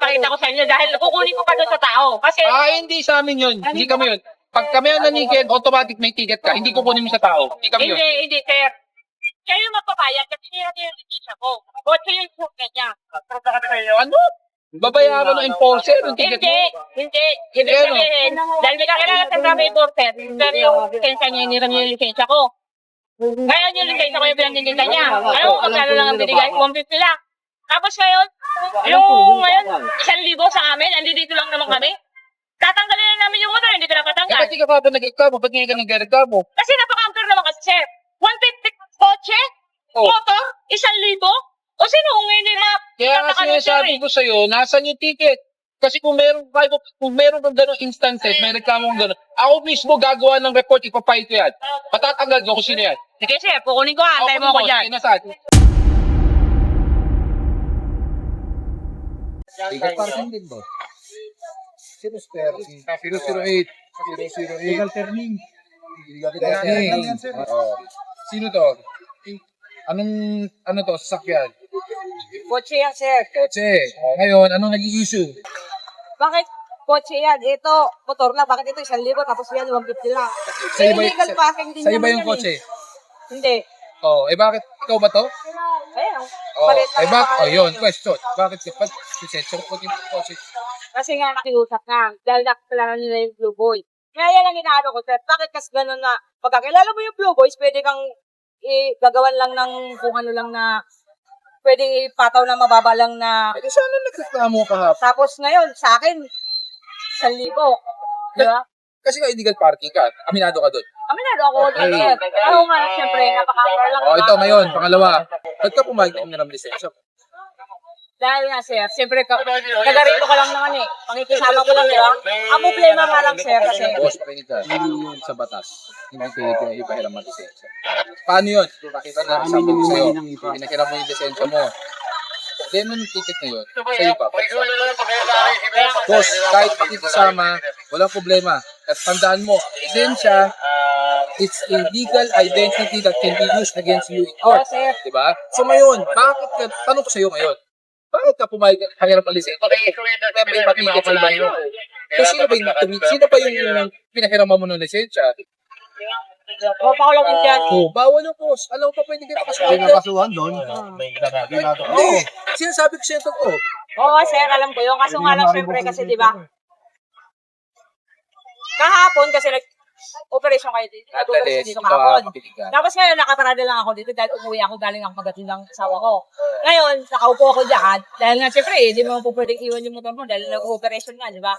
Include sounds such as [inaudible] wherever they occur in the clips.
ipapakita ko sa inyo dahil kukunin ko pa doon sa tao. Kasi, Ah, hindi sa amin yun. Hindi kami yun. Pag kami ang nanigid, automatic may ticket ka. Hindi kukunin mo sa tao. Hindi kami yun. hindi, hindi, sir. Kayo magpapayag kasi sinira niyo yung lisensya ko. Kotse yung suka niya. Ano? Babayaran ng enforcer yung ticket Hindi, mo. hindi. Hindi Ano? sabihin. Dahil may kakilala sa drama reporter, pero yung lisensya niya, hinira niya yung lisensya ko. Ngayon yung lisensya ko yung pinanininda niya. Alam mo, magkano lang ang binigay? 150 lang. Tapos ngayon, yung ngayon, isang libo sa amin, andi dito lang naman kami. Tatanggalin na namin yung motor, hindi ko Eh, napatanggal. ba't di ka pa nag-reklamo? Ba't ngayon ka nag-reklamo? Kasi napaka-unfair naman kasi, sir. 150 kotse, Oh. motor, isang libo. O sino kung hindi na Kaya nga sinasabi eh? ko sa'yo, nasan yung ticket? Kasi kung meron kayo, kung meron kang ganong instances, may reklamo kang ganon, ako mismo gagawa ng report, ipapay ko yan. Patatanggal ko kung sino yan. Sige, sir, kukunin ko, antay mo ako dyan. Sinasad. Legal parking din ba? 030. 008. 008. Legal turning. Legal turning. Oo. Sino to? Anong, ano to, sasakyan? Kotse yan, sir. Kotse. Oh, ngayon, anong naging issue? Bakit kotse yan? Ito, motor na. Bakit ito isang libo tapos yan 150 lang? Sa iba, illegal sa, parking din sa iba yung yan kotse. Eh. Hindi. Oh, eh bakit ikaw ba to? Ayun. Oh, lang eh ang bak oh, yun, question. Bakit ka pa lisensya ko yung kotse? Kasi nga nakiusap na. Dahil nakakilala nila yung Blue Boy. Kaya yan ang inaano ko, sir. Bakit kasi ganun na, pagkakilala mo yung Blue Boys, pwede kang i-gagawan lang ng kung ano lang na, pwedeng ipataw na mababa lang na, Eh, sana nagreklamo ka hap. tapos ngayon, sa akin, 1,000. Di ba? Kasi nga illegal parking ka. Aminado ka doon. Aminado ako dito, sir. Ako nga, siyempre, napaka lang. Oh, ito ngayon, pangalawa. Ba't ka pumayag na umiram lisensya? Dahil nga, sir, siyempre, ka, taga-rito ka lang naman eh. Pangikisama ko lang, di ba? Ang problema nga lang, sir, kasi, Boss, pakinig ka. Hindi yun sa batas. Hindi kayo pinahiram ang lisensya. Paano yun? Kung nakita na sabi ko sa'yo, pinahiram mo yung lisensya mo. Problema ng ticket na yun, sa'yo pa. Boss, kahit hindi kasama, walang problema. At tandaan mo, lisensya, it's a legal identity that can be used against you in oh, court. sir, Diba? So ngayon, bakit ka, tanong ko sa'yo ngayon, bakit ka pumayag ng hirap ng lisensya? May matiket sa yun. So sino ba yung, sino ba yung pinahiraman mo ng lisensya? o pa ko lang yung dyan. Oh, bawal yung boss. Alam mo pa pwede ka May nakasuhan. nakasuhan doon. Hindi. Sinasabi ko sa'yo to. Oo, sir, alam ko yun. Kaso nga lang, siyempre, kasi, di ba, kahapon, kasi nag, operation kayo dito. Nag-operation dito kahapon. Tapos ngayon, nakaparada lang ako dito dahil umuwi ako galing ang pagdating ng asawa ko. Ngayon, nakaupo ako dyan. Dahil nga, siyempre, eh, di mo po pwedeng iwan yung motor mo dahil nag-operation nga, di ba?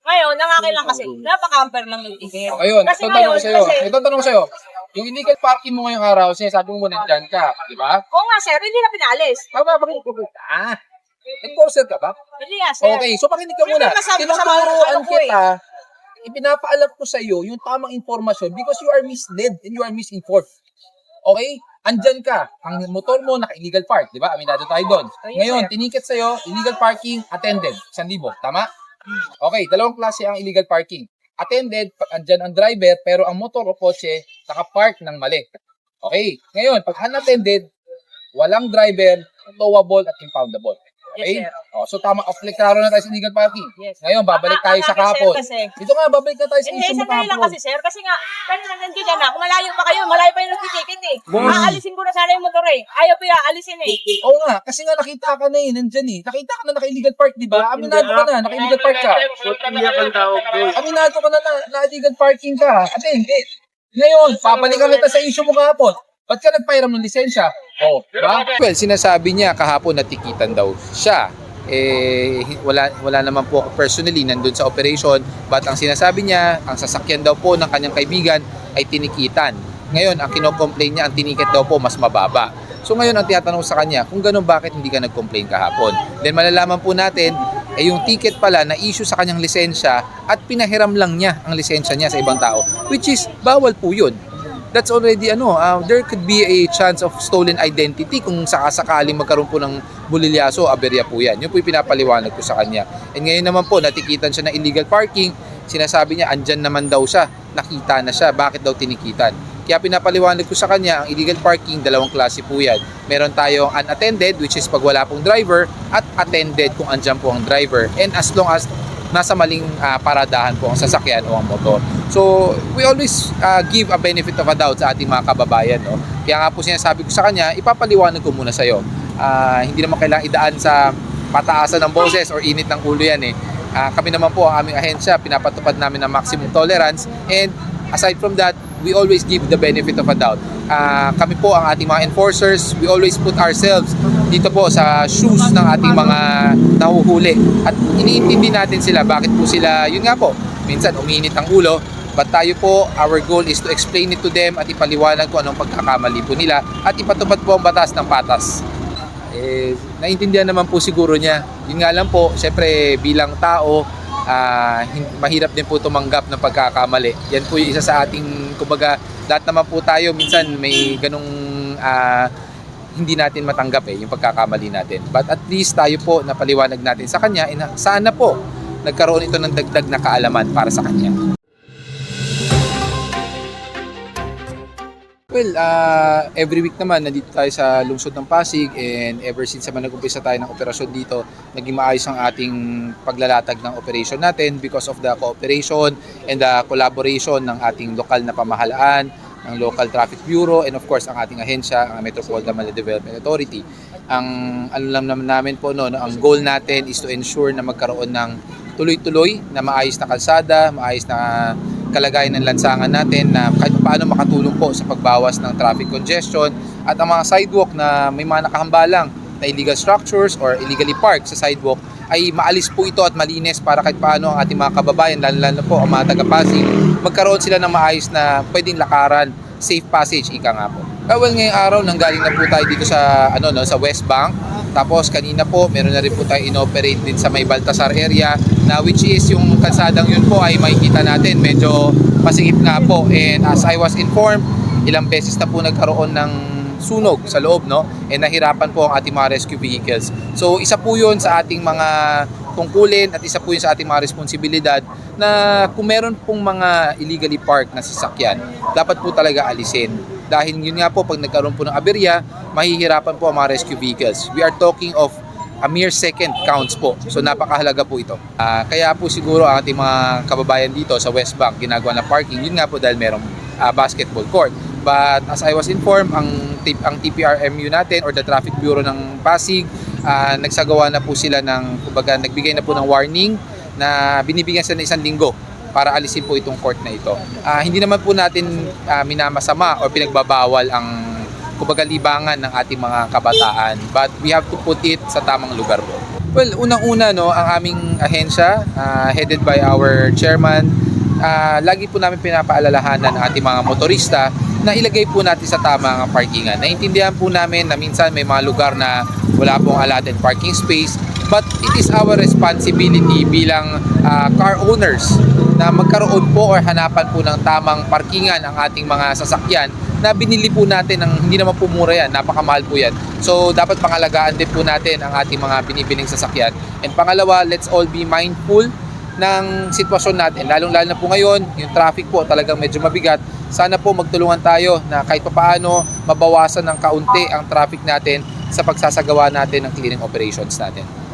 Ngayon, nangakil lang kasi, napaka-amper lang yung ticket. Ngayon, Kasi ito tanong ko sa'yo. kasi- Ito tanong ko sa'yo. Yung illegal parking mo ngayong araw, sinasabi mo nandyan ka, di ba? Oo nga, sir, hindi na pinalis. Tama ba rin Ah, enforcer ka ba? Hindi nga, sir. Okay, so pakinig ka muna. Hindi, Tinuturuan masama- ano kita, ipinapaalam ko sa iyo yung tamang informasyon because you are misled and you are misinformed. Okay? Andyan ka. Ang motor mo naka-illegal park, di ba? Aminado tayo doon. Ngayon, tiniket sa iyo, illegal parking, attended. 1,000. Tama? Okay, dalawang klase ang illegal parking. Attended, andyan ang driver, pero ang motor o kotse, naka-park ng mali. Okay? Ngayon, pag unattended, walang driver, towable at impoundable. Okay? Yes, sir. Oh, so tama, off klaro na tayo sa illegal parking. Yes. Ngayon, babalik Ang- tayo ang sa akin, sir, kasi- Ito nga, babalik na tayo sa Hindi, issue mo sandali lang kasi sir. Kasi nga, kanina nandiyan na, kung malayo pa kayo, malayo pa yung nagtitikin eh. Aalisin ko na sana yung motor eh. Ayaw pa yung aalisin eh. [laughs] Oo nga, kasi nga nakita ka na eh, nandyan eh. Nakita ka na naka-illegal park, di ba? Aminado ka na, naka-illegal park ka. Aminado ka na na, na-illegal parking ka. Attended. Ngayon, papalikan kita sa issue mo kahapon. Ba't ka nagpahiram ng lisensya? Oh, di ba? Well, sinasabi niya kahapon na tikitan daw siya. Eh, wala, wala naman po ako personally nandun sa operation. But ang sinasabi niya, ang sasakyan daw po ng kanyang kaibigan ay tinikitan. Ngayon, ang kinocomplain niya, ang tiniket daw po mas mababa. So ngayon, ang tinatanong sa kanya, kung ganun, bakit hindi ka nag-complain kahapon? Then malalaman po natin, eh yung ticket pala na issue sa kanyang lisensya at pinahiram lang niya ang lisensya niya sa ibang tao. Which is, bawal po yun. That's already ano, uh, there could be a chance of stolen identity kung sakasakaling magkaroon po ng bulilyaso, aberya po yan. Yun po yung pinapaliwanag ko sa kanya. And ngayon naman po, natikitan siya ng illegal parking. Sinasabi niya, andyan naman daw siya. Nakita na siya. Bakit daw tinikitan? Kaya pinapaliwanag ko sa kanya, ang illegal parking, dalawang klase po yan. Meron tayong unattended, which is pag wala pong driver, at attended kung andyan po ang driver. And as long as nasa maling ah, paradahan po ang sasakyan o ang motor. So, we always ah, give a benefit of a doubt sa ating mga kababayan. No? Kaya nga po sinasabi ko sa kanya, ipapaliwanag ko muna sa'yo. Ah, hindi naman kailangan idaan sa pataasan ng boses or init ng ulo yan eh. Ah, kami naman po, ang aming ahensya, pinapatupad namin ng maximum tolerance and aside from that, we always give the benefit of a doubt. Ah, kami po ang ating mga enforcers, we always put ourselves dito po sa shoes ng ating mga nahuhuli. At iniintindi natin sila bakit po sila, yun nga po, minsan uminit ang ulo. But tayo po, our goal is to explain it to them at ipaliwanag kung anong pagkakamali po nila at ipatupad po ang batas ng patas. Eh, naintindihan naman po siguro niya. Yun nga lang po, syempre bilang tao, hin- mahirap din po tumanggap ng pagkakamali. Yan po yung isa sa ating, kumbaga, lahat naman po tayo, minsan may ganong ah, hindi natin matanggap eh, yung pagkakamali natin. But at least tayo po, napaliwanag natin sa kanya, na- sana po, nagkaroon ito ng dagdag na kaalaman para sa kanya. Well, uh, every week naman nandito tayo sa lungsod ng Pasig and ever since naman nag-umpisa tayo ng operasyon dito, naging maayos ang ating paglalatag ng operation natin because of the cooperation and the collaboration ng ating lokal na pamahalaan, ng Local Traffic Bureau and of course ang ating ahensya, ang Metropolitan Manila Development Authority. Ang ano lang naman namin po no, ang goal natin is to ensure na magkaroon ng tuloy-tuloy na maayos na kalsada, maayos na kalagayan ng lansangan natin na paano makatulong po sa pagbawas ng traffic congestion at ang mga sidewalk na may mga nakahambalang na illegal structures or illegally parked sa sidewalk ay maalis po ito at malinis para kahit paano ang ating mga kababayan, lalo-lalo po ang mga taga-Pasig, magkaroon sila ng maayos na pwedeng lakaran, safe passage, ika nga po. Ah, well, ngayong araw, nanggaling na po tayo dito sa, ano, no, sa West Bank. Tapos kanina po, meron na rin po tayo inoperate din sa may Baltasar area na which is yung kalsadang yun po ay makikita natin medyo masigip nga po. And as I was informed, ilang beses na po nagkaroon ng sunog sa loob, no? And nahirapan po ang ating mga rescue vehicles. So, isa po yun sa ating mga tungkulin at isa po yun sa ating mga responsibilidad na kung meron pong mga illegally parked na sasakyan, dapat po talaga alisin. Dahil yun nga po, pag nagkaroon po ng aberya, mahihirapan po ang mga rescue vehicles. We are talking of a mere second counts po. So napakahalaga po ito. Ah, kaya po siguro ang ating mga kababayan dito sa West Bank ginagawa na parking, yun nga po dahil merong ah, basketball court. But as I was informed, ang, ang TPRMU natin or the Traffic Bureau ng Pasig, ah, nagsagawa na po sila ng, kumbaga, nagbigay na po ng warning na binibigyan sila ng isang linggo para alisin po itong court na ito. Ah, hindi naman po natin ah, minamasama or pinagbabawal ang kumbaga libangan ng ating mga kabataan but we have to put it sa tamang lugar po. Well, unang-una no, ang aming ahensya ah, headed by our chairman ah, lagi po namin pinapaalalahanan ang ating mga motorista na ilagay po natin sa tamang parkingan. Naintindihan po namin na minsan may mga lugar na wala pong allotted parking space but it is our responsibility bilang ah, car owners na magkaroon po or hanapan po ng tamang parkingan ang ating mga sasakyan na binili po natin ng hindi naman po yan, napakamahal po yan. So dapat pangalagaan din po natin ang ating mga binibiling sasakyan. And pangalawa, let's all be mindful ng sitwasyon natin. Lalong-lalo na po ngayon, yung traffic po talagang medyo mabigat. Sana po magtulungan tayo na kahit papaano mabawasan ng kaunti ang traffic natin sa pagsasagawa natin ng cleaning operations natin.